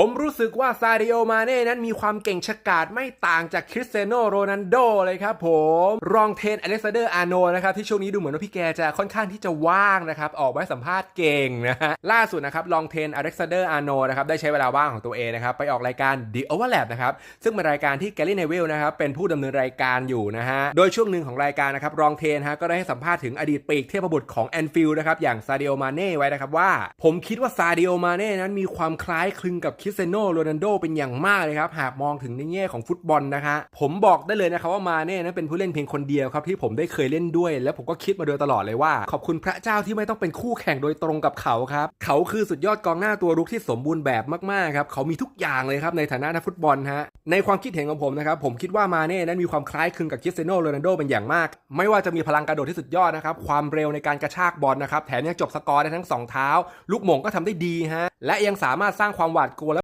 ผมรู้สึกว่าซาดิโอมาเน่นั้นมีความเก่งฉกาจไม่ต่างจากคริสเตียโนโรนัลโดเลยครับผม รองเทนอเล็กซานเดอร์อาร์โนนะครับ ที่ช่วงนี้ดูเหมือนว่าพี่แกจะค่อนข้างที่จะว่างนะครับ ออกมาให้สัมภาษณ์เก่งนะฮะล่าสุดนะครับ รองเทนอเล็กซานเดอร์อาร์โนนะครับ ได้ใช้เวลาว่างของตัวเองนะครับ ไปออกรายการ The Overlap นะครับ ซึ่งเป็นรายการที่แกลลี่เนวิลนะครับเป็นผู้ดำเนินรายการอยู่นะฮะโดยช่วงหนึ่งของรายการนะครับรองเทนฮะก็ได้ให้สัมภาษณ์ถึงอดีตปีกเทพบุตรของแอนฟิลด์นะครับอย่างซาดิโอมาเน่ไว้นะครับว่า ผมคิดว่าซาดิโอมาเน่นั้นมีความคล้ายคลึงกับคริสเตียโนโรนัลโดเป็นอย่างมากเลยครับ หากมองถึงในแง่ของฟุตบอลนะฮะผมบอกได้เลยนะครับว่ามาเน่นั้นเป็นผู้เล่นเพียงคนเดียวครับที่ผมได้เคยเล่นด้วย แล้วผมก็คิดมาโดยตลอดเลยว่า ขอบคุณพระเจ้าที่ไม่ต้องเป็นคู่แข่งโดยตรงกับเขาครับเขาคือสุดยอดกองหน้าตัวรุกที่สมบูรณ์แบบมากๆครับเขามีทุกอย่างเลยครับในฐานะนักฟุตบอลฮะในความคิดเห็นของผมนะครับผมคิดว่ามาเน่นั้นมีความคล้ายคลึงกับคริสเตียโนโรนัลโดเป็นอย่างมาก ไม่ว่าจะมีพลังกระโดดที่สุดยอดนะครับความเร็วในการกระชากบอลนะครับแถมยังจบสกอร์ได้ทั้งสองเท้า ลูกหม่งก็ทำได้ดีฮะและยังสามารถสร้างความหวาดกลัว